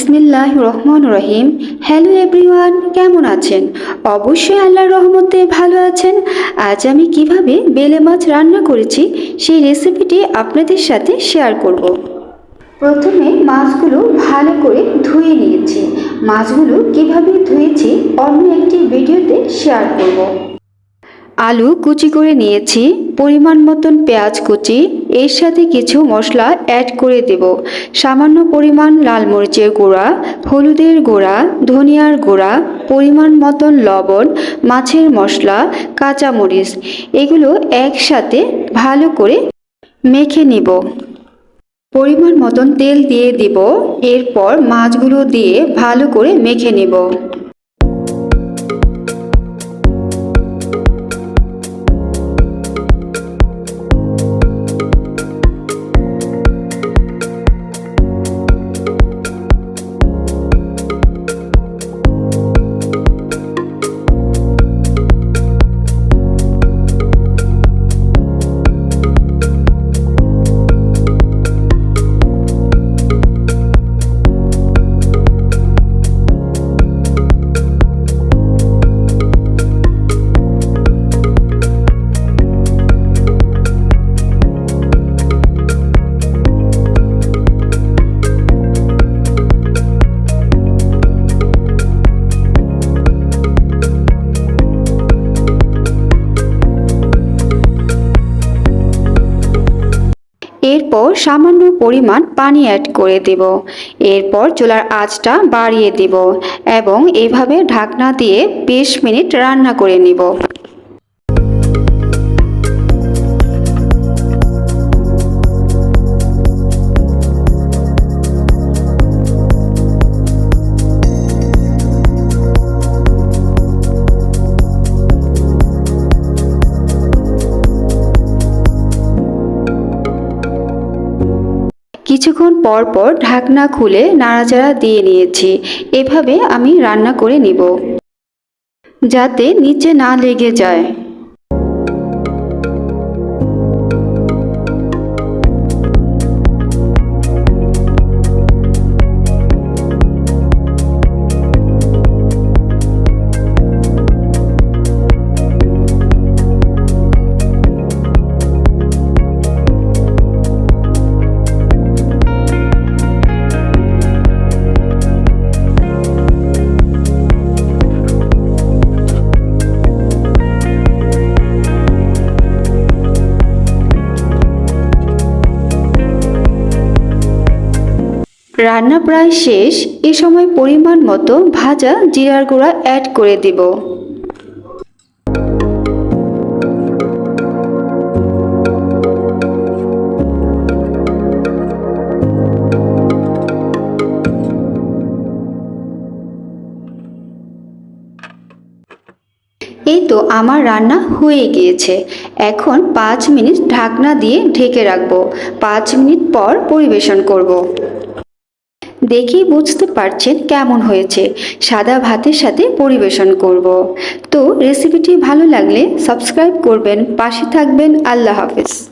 বিসমিল্লাহ রহমান রহিম hello everyone, কেমন আছেন অবশ্যই আল্লাহর রহমতে ভালো আছেন আজ আমি কীভাবে বেলে মাছ রান্না করেছি, সেই রেসিপিটি আপনাদের সাথে শেয়ার করব। প্রথমে মাছগুলো ভালো করে ধুয়ে নিয়েছি মাছগুলো কীভাবে ধুয়েছি, অন্য একটি ভিডিওতে শেয়ার করব। আলু কুচি করে নিয়েছি, পরিমাণ মতন পেঁয়াজ কুচি, এর সাথে কিছু মশলা অ্যাড করে দেব। সামান্য পরিমাণ লাল মরিচের গুঁড়া, হলুদের গুঁড়া, ধনিয়ার গুঁড়া, পরিমাণ মতন লবণ, মাছের মশলা, কাঁচামরিচ, এগুলো একসাথে ভালো করে মেখে নিব। পরিমাণ মতন তেল দিয়ে দিব, এরপর মাছগুলো দিয়ে ভালো করে মেখে নেব। এরপর সামান্য পরিমাণ পানি অ্যাড করে দেব। এরপর চুলার আঁচটা বাড়িয়ে দেব এবং এভাবে ঢাকনা দিয়ে বিশ মিনিট রান্না করে নিব। কিছুক্ষণ পর পর ঢাকনা খুলে নাড়াচাড়া দিয়ে নিয়েছি। এভাবে আমি রান্না করে নিব। যাতে নিচে না লেগে যায়। রান্না প্রায় শেষ, এ সময় পরিমাণ মতো ভাজা জিরার গুঁড়া অ্যাড করে দেব। এই তো আমার রান্না হয়ে গিয়েছে। এখন পাঁচ মিনিট ঢাকনা দিয়ে ঢেকে রাখব। পাঁচ মিনিট পর পরিবেশন করব। দেখেই বুঝতে পারছেন কেমন হয়েছে সাদা ভাতের সাথে পরিবেশন করব। তো রেসিপিটি ভালো লাগলে সাবস্ক্রাইব করবেন, পাশে থাকবেন, আল্লাহ হাফেজ